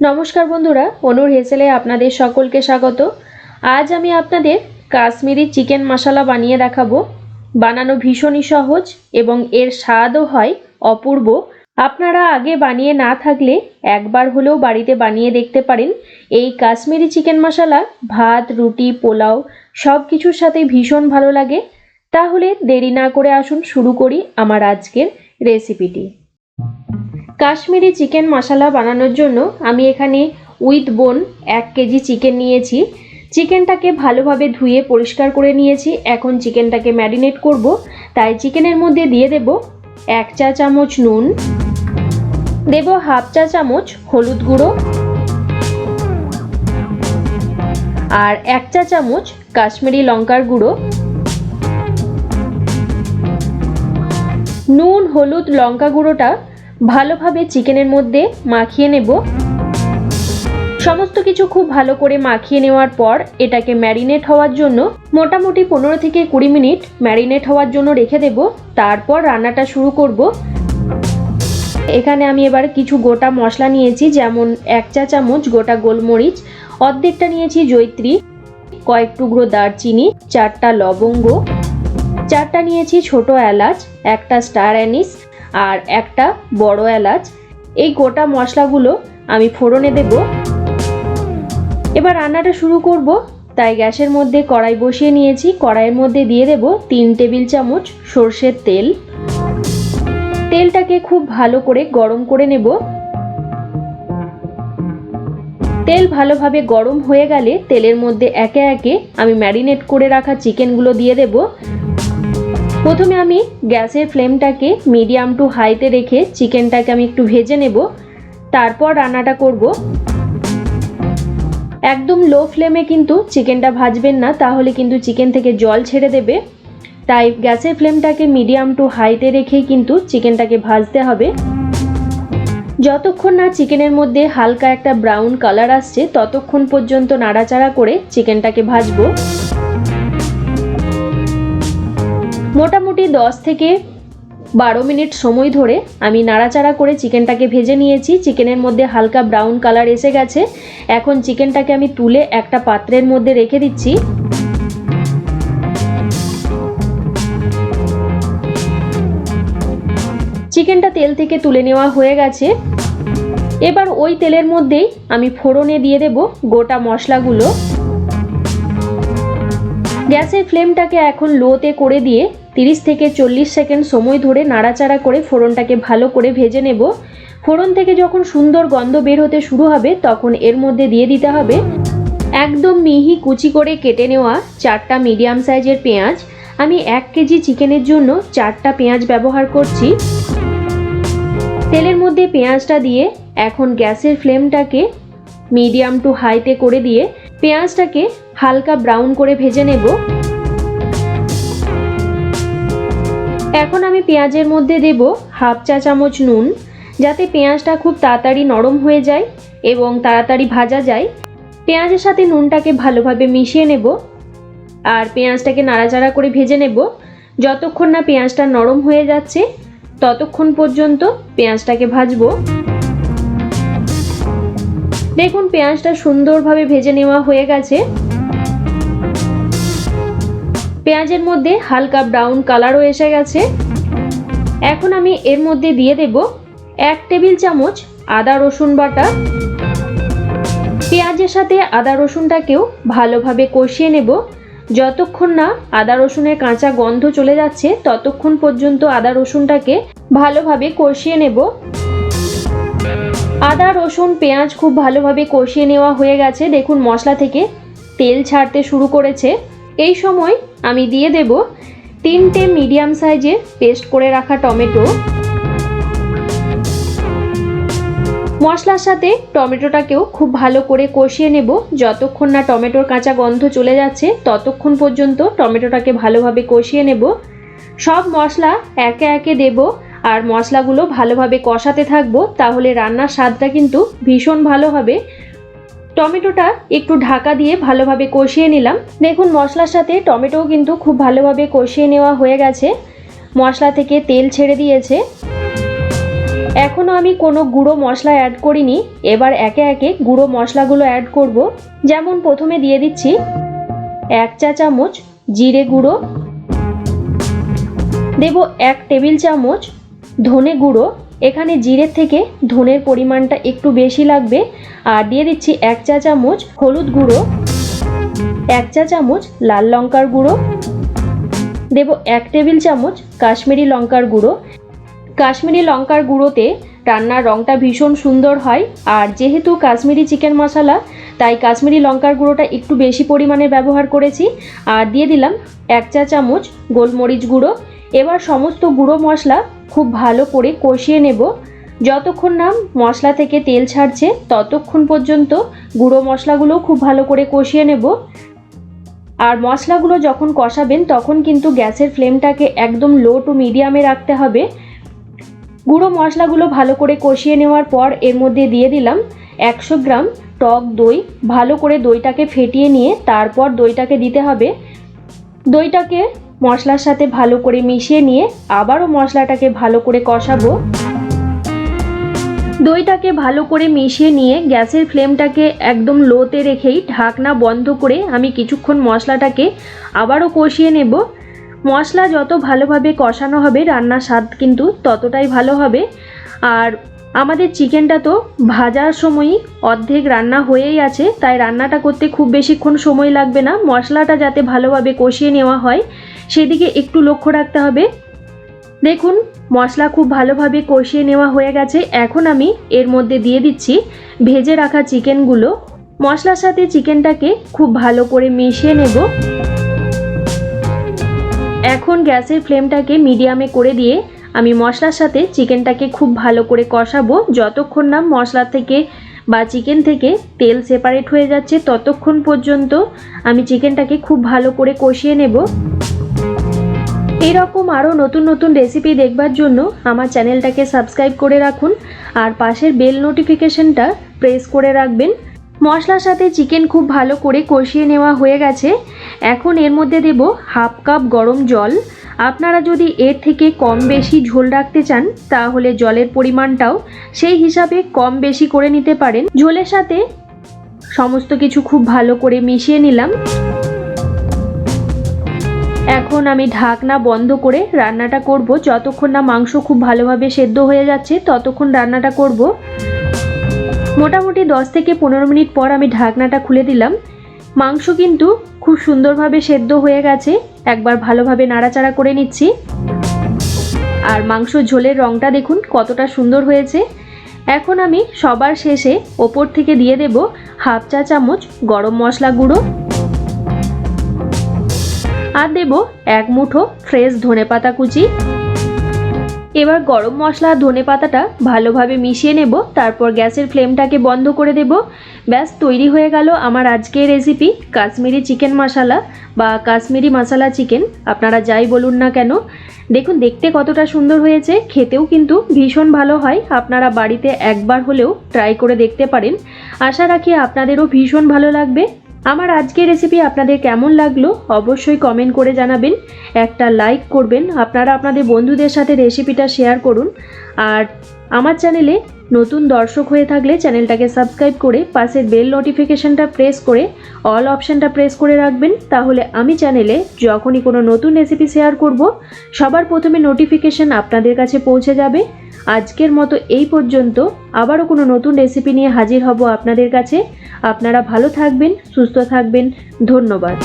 নমস্কার বন্ধুরা, অনুর হেসেলে আপনাদের সকলকে স্বাগত। আজ আমি আপনাদের কাশ্মীরি চিকেন মশলা বানিয়ে দেখাবো। বানানো ভীষণই সহজ এবং এর স্বাদও হয় অপূর্ব। আপনারা আগে বানিয়ে না থাকলে একবার হলেও বাড়িতে বানিয়ে দেখতে পারেন। এই কাশ্মীরি চিকেন মশলা, ভাত, রুটি, পোলাও সব কিছুর সাথে ভীষণ ভালো লাগে। তাহলে দেরি না করে আসুন শুরু করি আমার আজকের রেসিপিটি। কাশ্মীরি চিকেন মশলা বানানোর জন্য আমি এখানে উইথ বোন এক কেজি চিকেন নিয়েছি। চিকেনটাকে ভালোভাবে ধুয়ে পরিষ্কার করে নিয়েছি। এখন চিকেনটাকে ম্যারিনেট করব। তাই চিকেনের মধ্যে দিয়ে দেব এক চা চামচ নুন। দেব হাফ চা চামচ হলুদ গুঁড়ো। আর এক চা চামচ কাশ্মীরি লঙ্কার গুঁড়ো। নুন, হলুদ, লঙ্কা গুঁড়োটা ভালোভাবে চিকেনের মধ্যে মাখিয়ে নেব। সমস্ত কিছু খুব ভালো করে মাখিয়ে নেওয়ার পর এটাকে ম্যারিনেট হওয়ার জন্য মোটামুটি পনেরো থেকে কুড়ি মিনিট ম্যারিনেট হওয়ার জন্য রেখে দেব। তারপর রান্নাটা শুরু করব। এখানে আমি এবার কিছু গোটা মশলা নিয়েছি, যেমন এক চা চামচ গোটা গোলমরিচ, অর্ধেকটা নিয়েছি জৈত্রী কয়েক টুকরো দারচিনি, চারটা লবঙ্গ, চারটা নিয়েছি ছোট এলাচ, একটা স্টার অ্যানিস আর একটা বড় এলাচ। এই গোটা মশলাগুলো আমি ফোড়নে দেব। এবার রান্নাটা শুরু করব। তাই গ্যাসের মধ্যে কড়াই বসিয়ে নিয়েছি। কড়াইয়ের মধ্যে দিয়ে দেব তিন টেবিল চামচ সর্ষের তেল। তেলটাকে খুব ভালো করে গরম করে নেব। তেল ভালোভাবে গরম হয়ে গেলে তেলের মধ্যে একে একে আমি ম্যারিনেট করে রাখা চিকেনগুলো দিয়ে দেব। প্রথমে আমি গ্যাসের ফ্লেমটাকে মিডিয়াম টু হাইতে রেখে চিকেনটাকে আমি একটু ভেজে নেব। তারপর রান্নাটা করব। একদম লো ফ্লেমে কিন্তু চিকেনটা ভাজবেন না, তাহলে কিন্তু চিকেন থেকে জল ছেড়ে দেবে। তাই গ্যাসের ফ্লেমটাকে মিডিয়াম টু হাইতে রেখেই কিন্তু চিকেনটাকে ভাজতে হবে। যতক্ষণ না চিকেনের মধ্যে হালকা একটা ব্রাউন কালার আসছে, ততক্ষণ পর্যন্ত নাড়াচাড়া করে চিকেনটাকে ভাজবো। মোটামুটি দশ থেকে বারো মিনিট সময় ধরে আমি নাড়াচাড়া করে চিকেনটাকে ভেজে নিয়েছি। চিকেনের মধ্যে হালকা ব্রাউন কালার এসে গেছে। এখন চিকেনটাকে আমি তুলে একটা পাত্রের মধ্যে রেখে দিচ্ছি। চিকেনটা তেল থেকে তুলে নেওয়া হয়ে গেছে। এবার ওই তেলের মধ্যেই আমি ফোড়নে দিয়ে দেব গোটা মশলাগুলো। গ্যাসের ফ্লেমটাকে এখন লোতে করে দিয়ে 30 থেকে চল্লিশ সেকেন্ড সময় ধরে নাড়াচাড়া করে ফোড়নটাকে ভালো করে ভেজে নেব। ফোড়ন থেকে যখন সুন্দর গন্ধ বের হতে শুরু হবে, তখন এর মধ্যে দিয়ে দিতে হবে একদম মিহি কুচি করে কেটে নেওয়া চারটা মিডিয়াম সাইজের পেঁয়াজ। আমি এক কেজি চিকেনের জন্য চারটা পেঁয়াজ ব্যবহার করছি। তেলের মধ্যে পেঁয়াজটা দিয়ে এখন গ্যাসের ফ্লেমটাকে মিডিয়াম টু হাইতে করে দিয়ে পেঁয়াজটাকে হালকা ব্রাউন করে ভেজে নেব। এখন আমি পেঁয়াজের মধ্যে দেব হাফ চা চামচ নুন, যাতে পেঁয়াজটা খুব তাড়াতাড়ি নরম হয়ে যায় এবং তাড়াতাড়ি ভাজা যায়। পেঁয়াজের সাথে নুনটাকে ভালোভাবে মিশিয়ে নেব আর পেঁয়াজটাকে নাড়াচাড়া করে ভেজে নেব। যতক্ষণ না পেঁয়াজটা নরম হয়ে যাচ্ছে, ততক্ষণ পর্যন্ত পেঁয়াজটাকে ভাজবো। দেখুন, পেঁয়াজটা সুন্দরভাবে ভেজে নেওয়া হয়ে গেছে। পেঁয়াজের মধ্যে হালকা ব্রাউন কালারও এসে গেছে। এখন আমি এর মধ্যে দিয়ে দেব এক টেবিল চামচ আদা রসুন বাটা। পেঁয়াজের সাথে আদা রসুনটাকেও ভালোভাবে কষিয়ে নেব। যতক্ষণ না আদা রসুনের কাঁচা গন্ধ চলে যাচ্ছে, ততক্ষণ পর্যন্ত আদা রসুনটাকে ভালোভাবে কষিয়ে নেব। আদা, রসুন, পেঁয়াজ খুব ভালোভাবে কষিয়ে নেওয়া হয়ে গেছে। দেখুন, মশলা থেকে তেল ছাড়তে শুরু করেছে। এই সময় আমি দিয়ে দেব তিনটে মিডিয়াম সাইজের পেস্ট করে রাখা টমেটো। মশলার সাথে টমেটোটাকেও খুব ভালো করে কষিয়ে নেব। যতক্ষণ না টমেটোর কাঁচা গন্ধ চলে যাচ্ছে, ততক্ষণ পর্যন্ত টমেটোটাকে ভালোভাবে কষিয়ে নেব। সব মশলা একে একে দেব। আর মশলাগুলো ভালোভাবে কষাতে থাকব, তাহলে রান্নার স্বাদটা কিন্তু ভীষণ ভালো হবে। টমেটোটা একটু ঢাকা দিয়ে ভালোভাবে কষিয়ে নিলাম। দেখুন, মশলার সাথে টমেটোও কিন্তু খুব ভালোভাবে কষিয়ে নেওয়া হয়ে গেছে। মশলা থেকে তেল ছেড়ে দিয়েছে। এখনও আমি কোনো গুঁড়ো মশলা অ্যাড করিনি। এবার একে একে গুঁড়ো মশলাগুলো অ্যাড করব। যেমন প্রথমে দিয়ে দিচ্ছি এক চা চামচ জিরে গুঁড়ো। দেব এক টেবিল চামচ ধনে গুঁড়ো, এখানে জিরের থেকে ধনের পরিমাণটা একটু বেশি লাগবে। আর দিয়ে দিচ্ছি এক চা চামচ হলুদ গুঁড়ো, এক চা চামচ লাল লঙ্কার গুঁড়ো, দেব এক টেবিল চামচ কাশ্মীরি লঙ্কার গুঁড়ো। কাশ্মীরি লঙ্কার গুঁড়োতে রান্নার রঙটা ভীষণ সুন্দর হয়। আর যেহেতু কাশ্মীরি চিকেন মশলা, তাই কাশ্মীরি লঙ্কার গুঁড়োটা একটু বেশি পরিমাণে ব্যবহার করেছি। আর দিয়ে দিলাম এক চা চামচ গোলমরিচ গুঁড়ো এবার সমস্ত গুঁড়ো মশলা খুব ভালো করে কষিয়ে নেব। যতক্ষণ না মশলা থেকে তেল ছাড়ছে, ততক্ষণ পর্যন্ত গুঁড়ো মশলাগুলো খুব ভালো করে কষিয়ে নেব। আর মশলাগুলো যখন কষাবেন, তখন কিন্তু গ্যাসের ফ্লেমটাকে একদম লো টু মিডিয়ামে রাখতে হবে। গুঁড়ো মশলাগুলো ভালো করে কষিয়ে নেওয়ার পর এর মধ্যে দিয়ে দিলাম একশো গ্রাম টক দই। ভালো করে দইটাকে ফেটিয়ে নিয়ে তারপর দইটাকে দিতে হবে। দইটাকে মশলার সাথে ভালো করে মিশিয়ে নিয়ে আবারও মশলাটাকে ভালো করে কষাবো। দইটাকে ভালো করে মিশিয়ে নিয়ে গ্যাসের ফ্লেমটাকে একদম লোতে রেখেই ঢাকনা বন্ধ করে আমি কিছুক্ষণ মশলাটাকে আবারও কষিয়ে নেব। মশলা যত ভালোভাবে কষানো হবে, রান্নার স্বাদ কিন্তু ততটাই ভালো হবে। আর আমাদের চিকেনটা তো ভাজার সময়ই অর্ধেক রান্না হয়েই আছে, তাই রান্নাটা করতে খুব বেশিক্ষণ সময় লাগবে না। মশলাটা যাতে ভালোভাবে কষিয়ে নেওয়া হয় সেদিকে একটু লক্ষ্য রাখতে হবে। দেখুন, মশলা খুব ভালোভাবে কষিয়ে নেওয়া হয়ে গেছে। এখন আমি এর মধ্যে দিয়ে দিচ্ছি ভেজে রাখা চিকেনগুলো। মশলার সাথে চিকেনটাকে খুব ভালো করে মিশিয়ে নেব। এখন গ্যাসের ফ্লেমটাকে মিডিয়ামে করে দিয়ে আমি মশলার সাথে চিকেনটাকে খুব ভালো করে কষাবো। যতক্ষণ না মশলা থেকে বা চিকেন থেকে তেল সেপারেট হয়ে যাচ্ছে, ততক্ষণ পর্যন্ত আমি চিকেনটাকে খুব ভালো করে কষিয়ে নেব। এরকম আরও নতুন নতুন রেসিপি দেখবার জন্য আমার চ্যানেলটাকে সাবস্ক্রাইব করে রাখুন আর পাশের বেল নোটিফিকেশনটা প্রেস করে রাখবেন। মশলার সাথে চিকেন খুব ভালো করে কষিয়ে নেওয়া হয়ে গেছে। এখন এর মধ্যে দেব হাফ কাপ গরম জল। আপনারা যদি এর থেকে কম বেশি ঝোল রাখতে চান, তাহলে জলের পরিমাণটাও সেই হিসাবে কম বেশি করে নিতে পারেন। ঝোলের সাথে সমস্ত কিছু খুব ভালো করে মিশিয়ে নিলাম। এখন আমি ঢাকনা বন্ধ করে রান্নাটা করব। যতক্ষণ না মাংস খুব ভালোভাবে সেদ্ধ হয়ে যাচ্ছে, ততক্ষণ রান্নাটা করব। মোটামুটি দশ থেকে পনেরো মিনিট পর আমি ঢাকনাটা খুলে দিলাম। মাংস কিন্তু খুব সুন্দরভাবে সেদ্ধ হয়ে গেছে। একবার ভালোভাবে নাড়াচাড়া করে নিচ্ছি। আর মাংস ঝোলের রঙটা দেখুন কতটা সুন্দর হয়েছে। এখন আমি সবার শেষে ওপর থেকে দিয়ে দেব হাফ চা চামচ গরম মশলা গুঁড়ো। আর দেব এক মুঠো ফ্রেশ ধনেপাতা কুচি। এবার গরম মশলা আর ধনে পাতাটা ভালোভাবে মিশিয়ে নেব, তারপর গ্যাসের ফ্লেমটাকে বন্ধ করে দেব। ব্যাস, তৈরি হয়ে গেল আমার আজকের রেসিপি কাশ্মীরি চিকেন মশলা বা কাশ্মীরি মশলা চিকেন, আপনারা যাই বলুন না কেন। দেখুন, দেখতে কতটা সুন্দর হয়েছে, খেতেও কিন্তু ভীষণ ভালো হয়, আপনারা বাড়িতে একবার হলেও ট্রাই করে দেখতে পারেন। আশা রাখি আপনাদেরও ভীষণ ভালো লাগবে। আমার আজকের রেসিপি আপনাদের কেমন লাগল অবশ্যই কমেন্ট করে জানাবেন। একটা লাইক করবেন। আপনারা আপনাদের বন্ধুদের সাথে রেসিপিটা শেয়ার করুন। আর আমার চ্যানেলে নতুন দর্শক হয়ে থাকলে চ্যানেলটাকে সাবস্ক্রাইব করে পাশের বেল নোটিফিকেশনটা প্রেস করে অল অপশানটা প্রেস করে রাখবেন। তাহলে আমি চ্যানেলে যখনই কোনো নতুন রেসিপি শেয়ার করব, সবার প্রথমে নোটিফিকেশন আপনাদের কাছে পৌঁছে যাবে। আজকের মতো এই পর্যন্ত। আবারও কোনো নতুন রেসিপি নিয়ে হাজির হব আপনাদের কাছে। আপনারা ভালো থাকবেন, সুস্থ থাকবেন। ধন্যবাদ।